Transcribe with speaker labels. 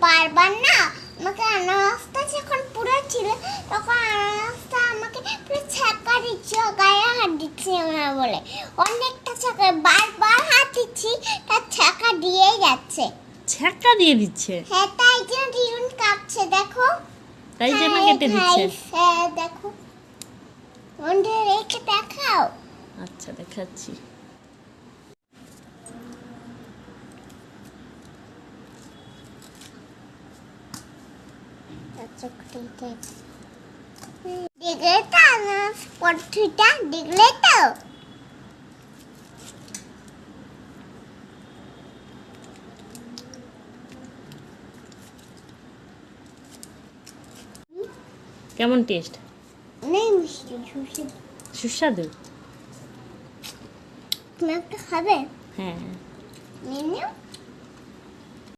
Speaker 1: বারবার না আমাকে আনারসটা যখন পুরো ছিল তখন আনারসটা আমাকে পুরো ছাকা দিচ্ছে গায়ে হাত দিচ্ছে না বলে। অনেকটা ছাকা বারবার হাত দিচ্ছি তার ছাকা দিয়েই যাচ্ছে।
Speaker 2: ছ্যাঁকা দিয়ে দিচ্ছে?
Speaker 1: হ্যাঁ তাই জন্য দ্বিগুণ কাঁপছে দেখো।
Speaker 2: তাই জন্য
Speaker 1: হ্যাঁ,
Speaker 2: কেটে দিচ্ছে।
Speaker 1: হ্যাঁ, দেখো। বন্ধু রেখে দেখাও।
Speaker 2: আচ্ছা দেখাচ্ছি।
Speaker 1: দেখলে তো? আনারস পদ্ধতিটা দেখলে তো?
Speaker 2: কেমন টেস্ট?
Speaker 1: মিষ্টি
Speaker 2: সুস্বাদু।
Speaker 1: তুমি একটা খাবে
Speaker 2: হ্যাঁ।
Speaker 1: নিয়ে